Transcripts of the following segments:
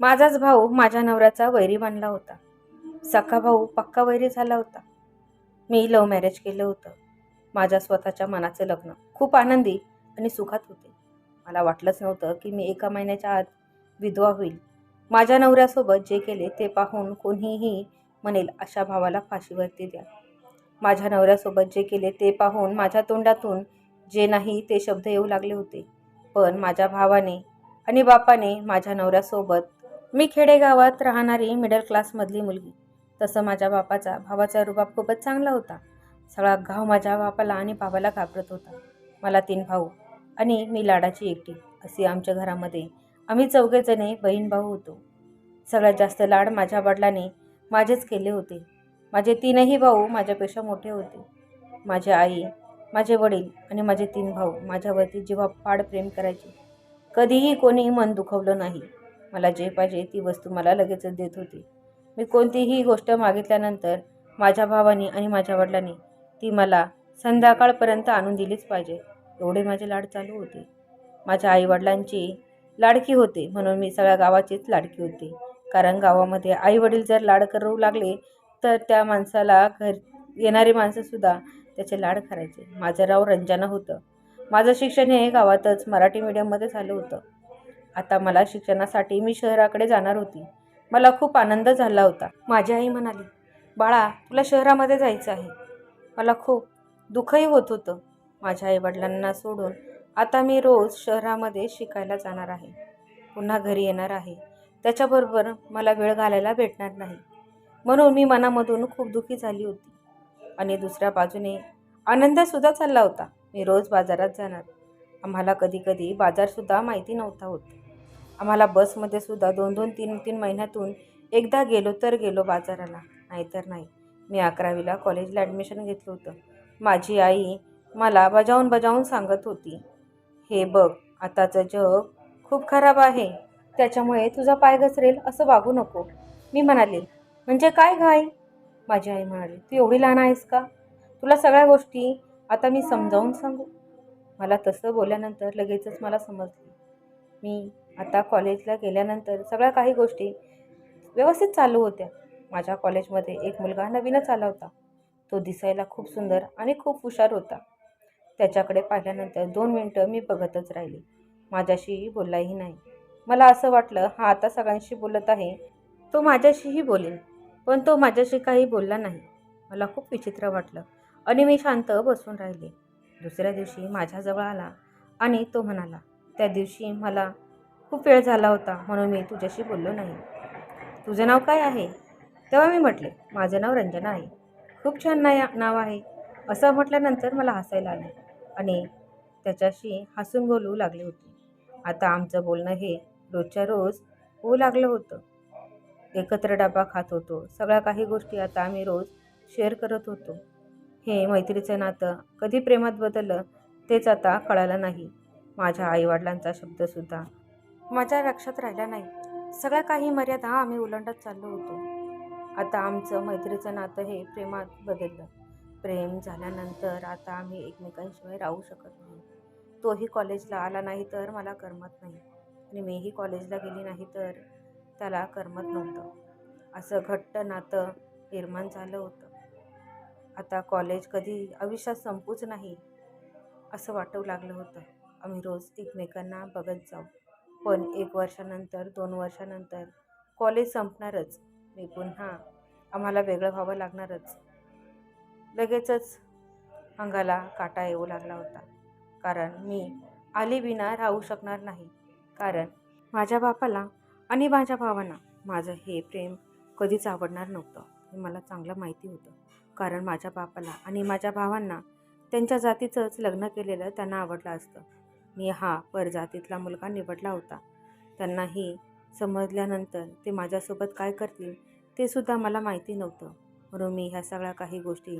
माझाच भाऊ माझ्या नवऱ्याचा वैरी बनला होता. सख्खा भाऊ पक्का वैरी झाला होता. मी लव्ह मॅरेज केलं होतं. माझ्या स्वतःच्या मनाचं लग्न. खूप आनंदी आणि सुखात होते. मला वाटलंच नव्हतं की मी एका महिन्याच्या आत विधवा होईल. माझ्या नवऱ्यासोबत जे केले ते पाहून कोणीही म्हणेल अशा भावाला फाशीवरती द्या. माझ्या नवऱ्यासोबत जे केले ते पाहून माझ्या तोंडातून जे नाही ते शब्द येऊ लागले होते. पण माझ्या भावाने आणि बापाने माझ्या नवऱ्यासोबत मी खेडेगावात राहणारी मिडल क्लासमधली मुलगी. तसं माझ्या बापाचा भावाचा रुबाब खूपच चांगला होता. सगळा गाव माझ्या बापाला आणि बाबाला घाबरत होता. मला तीन भाऊ आणि मी लाडाची एकटी. अशी आमच्या घरामध्ये आम्ही चौघेजणे बहीण भाऊ होतो. सगळ्यात जास्त लाड माझ्या वडिलाने माझेच केले होते. माझे तीनही भाऊ माझ्यापेक्षा मोठे होते. माझी आई माझे वडील आणि माझे तीन भाऊ माझ्यावरती जेव्हा पाड प्रेम करायचे कधीही कोणी मन दुखवलं नाही. मला जे पाहिजे ती वस्तू मला लगेचच देत होती. मी कोणतीही गोष्ट मागितल्यानंतर माझ्या भावानी आणि माझ्या वडिलांनी ती मला संध्याकाळपर्यंत आणून दिलीच पाहिजे. एवढे माझे लाड चालू होते. माझ्या आईवडिलांची लाडकी होते म्हणून मी सगळ्या गावाचीच लाडकी होती. कारण गावामध्ये आईवडील जर लाड करू लागले तर त्या माणसाला घर येणारी माणसंसुद्धा त्याचे लाड करायचे. माझं नाव रंजना होतं. माझं शिक्षण हे गावातच मराठी मीडियममध्ये झालं होतं. आता मला शिक्षणासाठी मी शहराकडे जाणार होती. मला खूप आनंद झाला होता. माझी आई म्हणाली बाळा तुला शहरामध्ये जायचं आहे. मला खूप दुःखही होत होतं. माझ्या आईवडिलांना सोडून आता मी रोज शहरामध्ये शिकायला जाणार आहे. पुन्हा घरी येणार आहे. त्याच्याबरोबर मला वेळ घालायला भेटणार नाही. म्हणून मी मनामधून खूप दुःखी झाली होती. आणि दुसऱ्या बाजूने आनंदसुद्धा चालला होता. मी रोज बाजारात जाणार. आम्हाला कधीकधी बाजारसुद्धा माहिती नव्हता होता. आम्हाला बसमध्ये सुद्धा दोन दोन तीन तीन महिन्यातून एकदा गेलो तर गेलो बाजाराला. नाहीतर नाही. मी अकरावीला कॉलेजला ॲडमिशन घेतलं होतं. माझी आई मला बजावून बजावून सांगत होती हे बघ आताचं जग खूप खराब आहे. त्याच्यामुळे तुझा पाय घसरेल असं वागू नको. मी म्हणाले म्हणजे काय घाय माझी आई म्हणाली तू एवढी लहान आहेस का? तुला सगळ्या गोष्टी आता मी समजावून सांगू. मला तसं बोलल्यानंतर लगेचच मला समजली. मी आता कॉलेजला गेल्यानंतर सगळ्या काही गोष्टी व्यवस्थित चालू होत्या. माझ्या कॉलेजमध्ये एक मुलगा नवीनच आला होता. तो दिसायला खूप सुंदर आणि खूप हुशार होता. त्याच्याकडे पाहिल्यानंतर दोन मिनटं मी बघतच राहिली. माझ्याशीही बोललाही नाही. मला असं वाटलं हा आता सगळ्यांशी बोलत आहे. तो माझ्याशीही बोलेल पण तो माझ्याशी काही बोलला नाही. मला खूप विचित्र वाटलं आणि मी शांत बसून राहिले. दुसऱ्या दिवशी माझ्याजवळ आला आणि तो म्हणाला त्या दिवशी मला खूप वेळ झाला होता म्हणून मी तुझ्याशी बोललो नाही. तुझं नाव काय आहे? तेव्हा मी म्हटले माझं नाव रंजना आहे. खूप छान ना नाव आहे. असं म्हटल्यानंतर मला हसायला आले आणि त्याच्याशी हसून बोलू लागले होते. आता आमचं बोलणं हे रोजच्या रोज होऊ लागलं होतं. एकत्र डबा खात होतो. सगळ्या काही गोष्टी आता आम्ही रोज शेअर करत होतो. हे मैत्रीचं नातं कधी प्रेमात बदललं तेच आता कळालं नाही. माझ्या आईवडिलांचा शब्दसुद्धा माझ्या लक्षात राहिला नाही. सगळ्या काही मर्यादा आम्ही उलंडत चाललो होतो. आता आमचं मैत्रीचं नातं हे प्रेमात बदललं. प्रेम झाल्यानंतर आता आम्ही एकमेकांशिवाय राहू शकत नाही. तोही कॉलेजला आला नाही तर मला करमत नाही. आणि मीही कॉलेजला गेली नाही तर त्याला करमत नव्हतं. असं घट्ट नातं निर्माण झालं होतं. आता कॉलेज कधी आयुष्यात संपूच नाही असं वाटू लागलं होतं. आम्ही रोज एकमेकांना बघत जाऊ. पण एक वर्षानंतर दोन वर्षानंतर कॉलेज संपणारच. मी पुन्हा आम्हाला वेगळं व्हावं लागणारच. लगेचच अंगाला काटा येऊ लागला होता. कारण मी आलीविना राहू शकणार नाही. कारण माझ्या बापाला आणि माझ्या भावांना माझं हे प्रेम कधीच आवडणार नव्हतं. हे मला चांगलं माहिती होतं. कारण माझ्या बापाला आणि माझ्या भावांना त्यांच्या जातीचंच लग्न केलेलं त्यांना आवडलं असतं. मी हा परजातीतला मुलगा निवडला होता. त्यांनाही समजल्यानंतर ते माझ्यासोबत काय करतील ते सुद्धा मला माहिती नव्हतं. म्हणून मी ह्या सगळ्या काही गोष्टी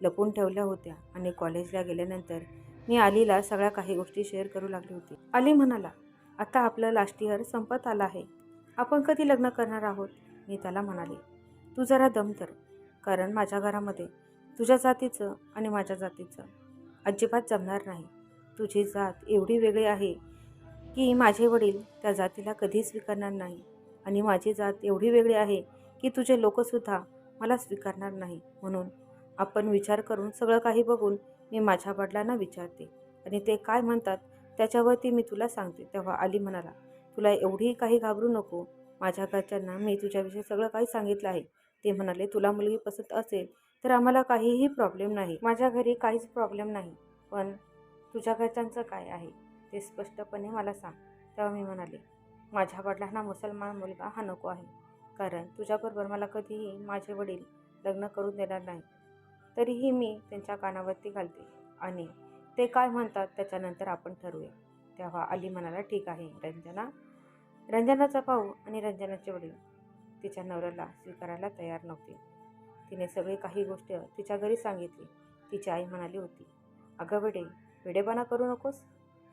लपून ठेवल्या होत्या आणि कॉलेजला गेल्यानंतर मी आलीला सगळ्या काही गोष्टी शेअर करू लागली होती. अली म्हणाला आता आपलं लास्ट इयर संपत आलं आहे. आपण कधी लग्न करणार आहोत? मी त्याला म्हणाले तू जरा दम तर कारण माझ्या घरामध्ये तुझ्या जातीचं आणि माझ्या जातीचं अजिबात जमणार नाही. तुझी जात एवढी वेगळी आहे की माझे वडील त्या जातीला कधीच स्वीकारणार नाही. आणि माझी जात एवढी वेगळी आहे की तुझे लोकसुद्धा मला स्वीकारणार नाही. म्हणून आपण विचार करून सगळं काही बघून मी माझ्या वडिलांना विचारते. आणि ते काय म्हणतात त्याच्यावरती मी तुला सांगते. तेव्हा आली म्हणाला तुला एवढी काही घाबरू नको. माझ्या घरच्यांना मी तुझ्याविषयी सगळं काही सांगितलं आहे. ते म्हणाले तुला मुलगी पसंत असेल तर आम्हाला काहीही प्रॉब्लेम नाही. माझ्या घरी काहीच प्रॉब्लेम नाही. पण तुझ्या घरच्यांचं काय आहे? ते स्पष्टपणे मला सांग. तेव्हा मी म्हणाले माझ्या वडिलांना मुसलमान मुलगा हा नको आहे. कारण तुझ्याबरोबर मला कधीही माझे वडील लग्न करून देणार नाही तरीही मी त्यांच्या कानावरती घालते आणि ते काय म्हणतात त्याच्यानंतर आपण ठरवूया. तेव्हा अली म्हणाला ठीक आहे रंजना. रंजनाचा भाऊ आणि रंजनाचे वडील. तिच्या नवऱ्याला स्वीकारायला तयार नव्हते. तिने सगळी काही गोष्ट तिच्या घरी सांगितली. तिची आई म्हणाली होती अगं वेडे वेडेपणा करू नकोस.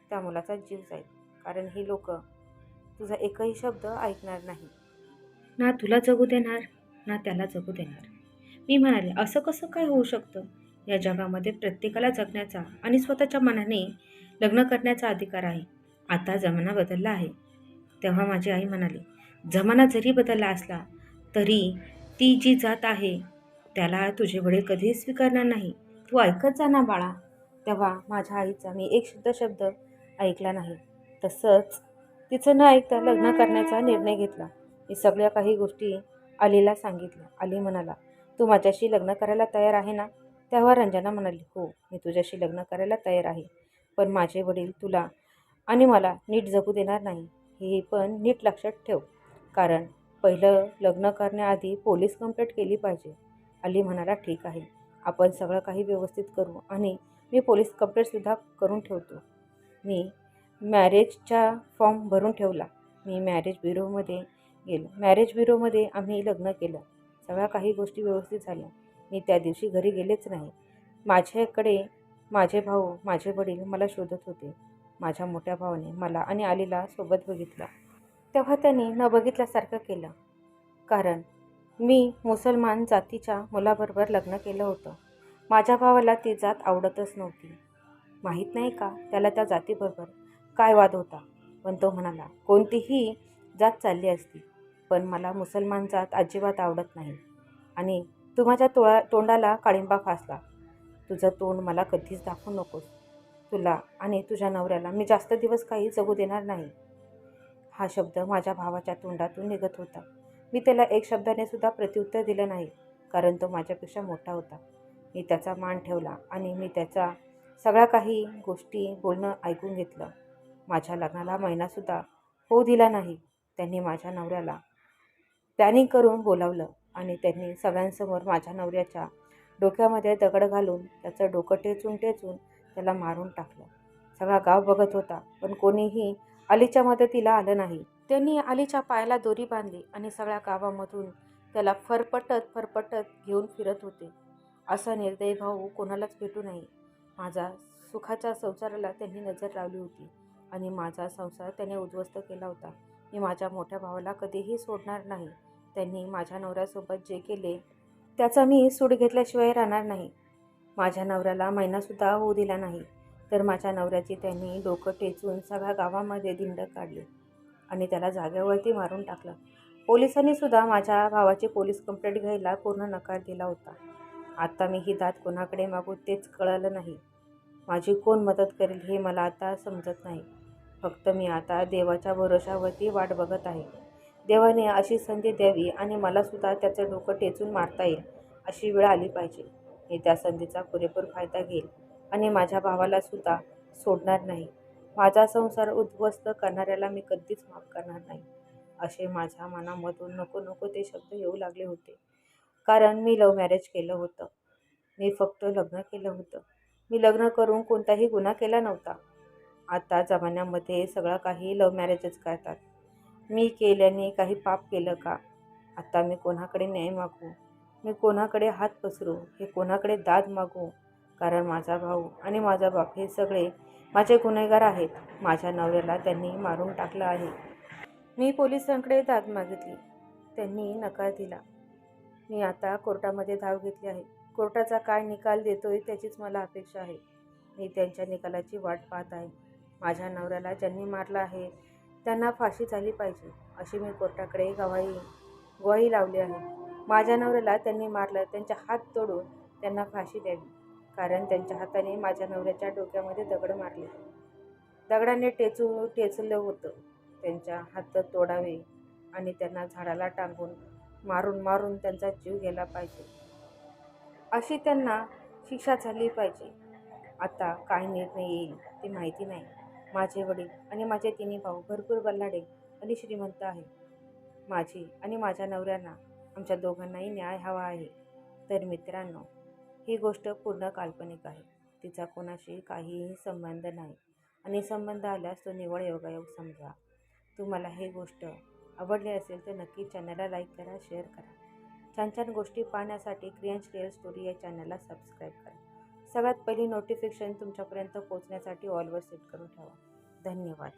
त्या मुलाचा जीव जाईल. कारण ही लोक तुझा एकही शब्द ऐकणार नाही. ना तुला जगू देणार ना त्याला जगू देणार. मी म्हणाले असं कसं काय होऊ शकतं? या जगामध्ये प्रत्येकाला जगण्याचा आणि स्वतःच्या मनाने लग्न करण्याचा अधिकार आहे. आता जमाना बदलला आहे. तेव्हा माझी आई म्हणाली जमाना जरी बदलला असला तरी ती जी जात आहे त्याला तुझे वडील कधीही स्वीकारणार नाही. तू ऐकत जा ना बाळा. तेव्हा माझ्या आईचा मी एक शुद्ध शब्द ऐकला नाही. तसंच तिचं न ऐकता लग्न करण्याचा निर्णय घेतला. मी सगळ्या काही गोष्टी अलीला सांगितल्या. अली म्हणाला तू माझ्याशी लग्न करायला तयार आहे ना? तेव्हा रंजना म्हणाली हो मी तुझ्याशी लग्न करायला तयार आहे. पण माझे वडील तुला आणि मला नीट जगू देणार नाही. हे पण नीट लक्षात ठेव. कारण पहिलं लग्न करण्याआधी पोलीस कंप्लेंट केली पाहिजे. अली म्हणाला ठीक आहे. आपण सगळं काही व्यवस्थित करू आणि मी पोलीस कंप्लेंटसुद्धा करून ठेवतो. मी मॅरेजचा फॉर्म भरून ठेवला. मी मॅरेज ब्युरोमध्ये गेलो. मॅरेज ब्युरोमध्ये आम्ही लग्न केलं. सगळ्या काही गोष्टी व्यवस्थित झाल्या. मी त्या दिवशी घरी गेलेच नाही. माझ्याकडे माझे भाऊ माझे वडील मला शोधत होते. माझ्या मोठ्या भावाने मला आणि आलीला सोबत बघितला. तेव्हा त्यांनी न बघितल्यासारखं केलं. कारण मी मुसलमान जातीच्या मुलाबरोबर लग्न केलं होतं. माझ्या भावाला ती जात आवडतच नव्हती. माहीत नाही का? त्याला त्या जातीबरोबर काय वाद होता? पण तो म्हणाला कोणतीही जात चालली असती पण मला मुसलमान जात अजिबात आवडत नाही. आणि तू माझ्या तोळा तोंडाला काळिंबा फासला. तुझं तोंड मला कधीच दाखवू नकोस. तुला आणि तुझ्या नवऱ्याला मी जास्त दिवस काही जगू देणार नाही. हा शब्द माझ्या भावाच्या तोंडातून निघत होता. मी त्याला एक शब्दाने सुद्धा प्रत्युत्तर दिलं नाही कारण तो माझ्यापेक्षा मोठा होता. मी त्याचा मान ठेवला आणि मी त्याचा सगळ्या काही गोष्टी बोलणं ऐकून घेतलं. माझ्या लग्नाला महिनासुद्धा होऊ दिला नाही त्यांनी माझ्या नवऱ्याला प्लॅनिंग करून बोलावलं आणि त्यांनी सगळ्यांसमोर माझ्या नवऱ्याच्या डोक्यामध्ये दगड घालून त्याचं डोकं टेचून टेचून त्याला मारून टाकलं. सगळा गाव बघत होता पण कोणीही अलीच्या मदतीला आलं नाही. त्यांनी अलीच्या पायाला दोरी बांधली आणि सगळ्या गावामधून त्याला फरफटत फरफटत घेऊन फिरत होते. असा निर्दयी भाऊ कोणालाच भेटू नये माझा सुखाच्या संसाराला त्यांनी नजर लावली होती आणि माझा संसार त्याने उद्ध्वस्त केला होता. मी माझ्या मोठ्या भावाला कधीही सोडणार नाही. त्यांनी माझ्या नवऱ्यासोबत जे केले त्याचा मी सूड घेतल्याशिवाय राहणार नाही. माझ्या नवऱ्याला महिनासुद्धा होऊ दिला नाही. तर माझ्या नवऱ्याची त्यांनी डोकं टेचून सगळ्या गावामध्ये दिंड काढली आणि त्याला जागेवरती मारून टाकलं. पोलिसांनीसुद्धा माझ्या भावाची पोलीस कंप्लेंट घ्यायला पूर्ण नकार दिला होता. आता मी ही दात कोणाकडे मागू तेच कळलं नाही. माझी कोण मदत करेल हे मला आता समजत नाही. फक्त मी आता देवाच्या भरोशावरती वाट बघत आहे. देवाने अशी संधी द्यावी आणि मलासुद्धा त्याचं डोकं टेचून मारता येईल अशी वेळ आली पाहिजे. मी त्या संधीचा पुरेपूर फायदा घेईल आणि माझ्या भावालासुद्धा सोडणार नाही. माझा संसार उद्ध्वस्त करणाऱ्याला मी कधीच माफ करणार नाही. असे माझ्या मनामधून नको नको ते शब्द येऊ लागले होते. कारण मी लव्ह मॅरेज केलं होतं. मी फक्त लग्न केलं होतं. मी लग्न करून कोणताही गुन्हा केला नव्हता. आता जमान्यामध्ये सगळं काही लव्ह मॅरेजच करतात. मी केल्याने काही पाप केलं का? आता मी कोणाकडे न्याय मागू? मी कोणाकडे हात पसरू? हे कोणाकडे दाद मागू? कारण माझा भाऊ आणि माझा बाप हे सगळे माझे गुन्हेगार आहेत. माझ्या नवऱ्याला त्यांनी मारून टाकलं आहे. मी पोलिसांकडे दाद मागितली. त्यांनी नकार दिला. मी आता कोर्टामध्ये धाव घेतली आहे. कोर्टाचा काय निकाल देतोय त्याचीच मला अपेक्षा आहे. मी त्यांच्या निकालाची वाट पाहत आहे. माझ्या नवऱ्याला ज्यांनी मारलं आहे त्यांना फाशी झाली पाहिजे अशी मी कोर्टाकडे गवाही ग्वाही लावली आहे. माझ्या नवऱ्याला त्यांनी मारलं त्यांचे हात तोडून त्यांना फाशी द्यावी कारण त्यांच्या हाताने माझ्या नवऱ्याच्या डोक्यामध्ये दगड मारले. दगडाने टेचू टेचलं होतं. त्यांच्या हात तोडावे आणि त्यांना झाडाला टांगून मारून मारून त्यांचा जीव गेला पाहिजे. अशी त्यांना शिक्षा झाली पाहिजे. आता काय निर्णय येईल ते माहिती नाही. माझे वडील आणि माझे तिन्ही भाऊ भरपूर बल्लाडे आणि श्रीमंत आहे माझी आणि माझ्या नवऱ्यांना आमच्या दोघांनाही न्याय हवा आहे. तर मित्रांनो ही गोष्ट पूर्ण काल्पनिक आहे. तिचा कोणाशी काहीही संबंध नाही. आणि संबंध आल्यास तो निवड योगायोग समजा. तुम्हाला ही गोष्ट आवडले असेल तर नक्की चॅनलला लाईक करा शेअर करा. छान छान गोष्टी पाहण्यासाठी क्रियांश रिअल स्टोरी या चॅनलला सबस्क्राईब करा. सगळ्यात पहिली नोटिफिकेशन तुमच्यापर्यंत पोहोचण्यासाठी ऑलवर सेट करून ठेवा. धन्यवाद.